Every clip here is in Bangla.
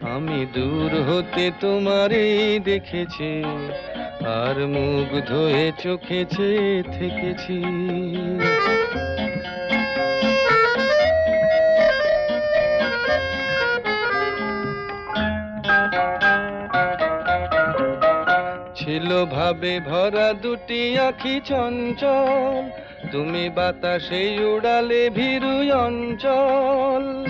আমি দূর হতে তোমারই দেখেছি, আর মুগ্ধ হয়ে চোখেছে থেকেছি। ছিল ভাবে ভরা দুটি আখি চঞ্চল, তুমি বাতাসে উড়ালে ভীরু অঞ্চল।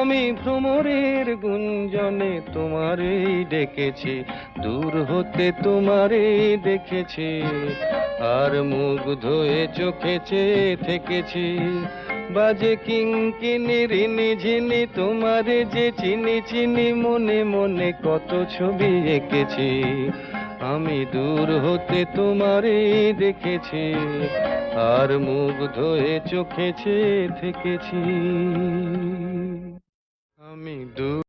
আমি ভ্রমরের গুঞ্জনে তোমারে ডেকেছি, দূর হতে তোমারে দেখেছি, আর মুখ হয়ে চোখে চেয়ে থেকেছি। বাজে কিঙ্কিনি, রিনি ঝিনি, তোমারে যে চিনি চিনি, মনে মনে কত ছবি এঁকেছি। আমি দূর হতে তোমারে দেখেছি, আর মুখ হয়ে চোখে চেয়ে থেকেছি। আমি দূর